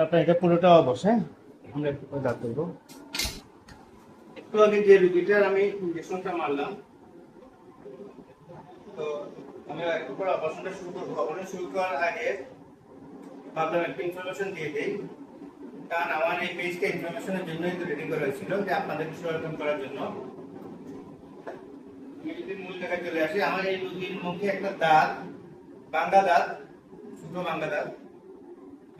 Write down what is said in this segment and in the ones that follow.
আপনার এটা পুরোটা বসে। আমরা একটু করে দাঁত করব একটু আগে যে রুগীটার আমি ইঞ্জেকশনটা মারলাম, তো আমি একটু করে অপারেশনটা শুরু করব। অপারেশন শুরু করার আগে ভাবলাম একটু ইনফরমেশন দিয়ে দিই। কারণ আমার এই পেজটা ইনফরমেশনের জন্যই তো রেডি করা হয়েছিল, যে আপনাদেরকে সচেতন করার জন্য। আমি যদি মূল জায়গায় চলে আসি, আমার এই রুগীর মুখে একটা দাঁত বাঙ্গা দাঁত ছোট বাঙ্গা দাঁত।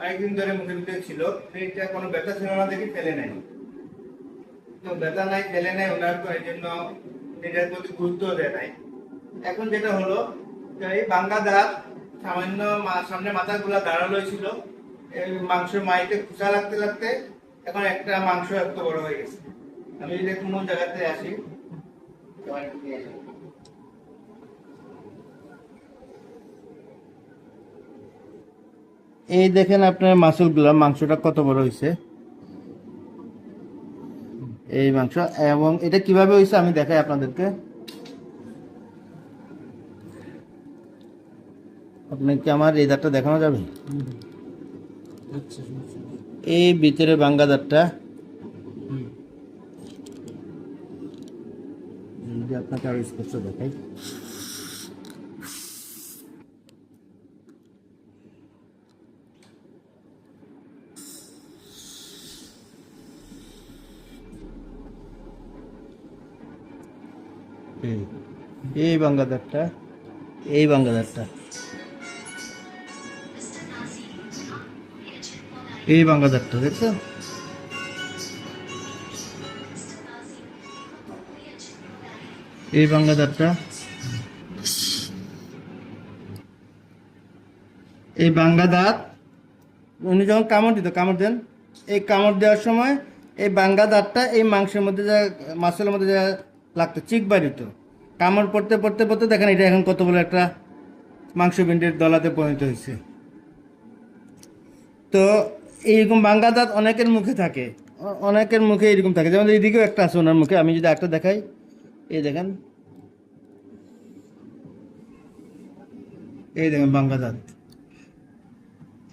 অনেকদিন ধরে মুখের ভিতরে ছিল এটা কোনো ব্যথা ছিল না, দেখে ফেলে নেয় তো ব্যথা নাই, ফেলে নেয় ওনার তো এই জন্য এটার প্রতি গুরুত্ব দেয় নাই। এখন যেটা হলো এই বাঙ্গা দাঁত সামান্য সামনে মাথাগুলা দাঁড়াল ছিল, এই মাংস মাইতে খুচা লাগতে লাগতে এখন একটা মাংস এত বড় হয়ে গেছে। আমি যদি কোনো জায়গাতে আসি, তোমার একটু নিয়ে যাই। এই দেখেন আপনার মাসুলগুলো মাংসটা কত বড় হয়েছে এই মাংস, এবং এটা কীভাবে হয়েছে আমি দেখাই আপনাদেরকে। আপনাকে আমার এই দাঁতটা দেখানো যাবে। এই ভিতরে বাঙ্গা দাঁতটা। আপনাকে আরও স্পষ্ট দেখাই। এই এই বাঙ্গাদারটা এই বাঙ্গাদারটা। এই বাঙ্গাদারটা, দেখছ? এই বাঙ্গাদারটা। এই বাঙ্গা দাঁত উনি যখন কামড় দিত, কামড় দেন, এই কামড় দেওয়ার সময় এই বাঙ্গা দাঁতটা এই মাংসের মধ্যে যা, মাছের মধ্যে যা লাগতো, চিক বাড়িত। কামড় পড়তে পড়তে পড়তে দেখেন এটা এখন কত বড় একটা মাংসপিণ্ডের দলাতে পরিণত হয়েছে। তো এইরকম বাঙ্গা দাঁত অনেকের মুখে থাকে। অনেকের মুখে এরকম থাকে। যেমন এইদিকেও একটা আছে ওনার মুখে। আমি যদি একটা দেখাই, এই দেখেন। এই দেখেন বাঙ্গা দাঁত।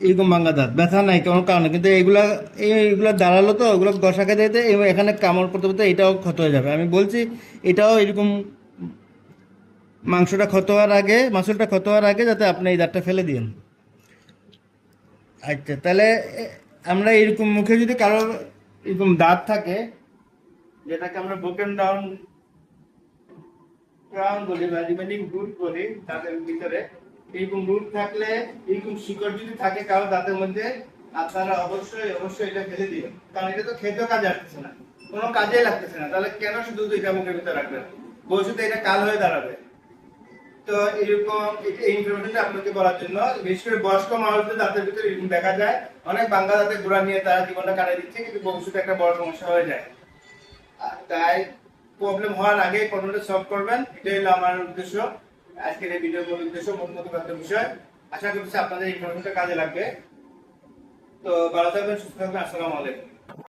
এরকম বাঙ্গা দাঁত। ব্যথা নাই, কোনো কারণে কিন্তু এইগুলা এইগুলো দাঁড়াল তো, ওগুলো গসাকে দিতে এখানে কামড় করতে পড়তে এটাও ক্ষত হয়ে যাবে। আমি বলছি, এটাও এরকম মাংসটা ক্ষত হওয়ার আগে মাংসটা ক্ষত হওয়ার আগে যাতে আপনি এই দাঁতটা ফেলে দিন আচ্ছা তাহলে আমরা এরকম মুখে যদি কারোর এরকম দাঁত থাকে, যেটাকে আমরা ব্রোকেন ডাউন ক্রাউন বলি বা রিমেনিং রুট বলি দাঁতের ভিতরে এরকম রুট থাকলে এরকম শিকড় যদি থাকে কারও দাঁতের মধ্যে, আপনারা অবশ্যই অবশ্যই এটা ফেলে দিবেন কারণ এটা তো খেতেও কাজে আসতেছে না। কোনো কাজে লাগতেছে না। তাহলে কেন শুধু এটা মুখের ভিতরে রাখবেন? ভবিষ্যতে এটা কাল হয়ে দাঁড়াবে। তো এরকম এই- ইনফরমেশনটা আপনাকে বলার জন্য, বিশেষ করে বয়স্ক মানুষদের দাঁতের ভিতরে এরকম দেখা যায়। অনেক বাংলা দাঁতের গোড়া নিয়ে তারা জীবনটা কাটিয়ে দিচ্ছে, কিন্তু ভবিষ্যতে একটা বড় সমস্যা হয়ে যায়। তাই প্রবলেম হওয়ার আগে প্রবলেমটা সলভ করবেন। এটাই হলো আমার উদ্দেশ্য। আজকের এই ভিডিও মূল উদ্দেশ্য মূল মতো একটা বিষয়। আশা করছি আপনাদের ইনফরমেশনটা কাজে লাগবে। তো ভালো থাকবেন, সুস্থ থাকবেন, আসসালামু আলাইকুম।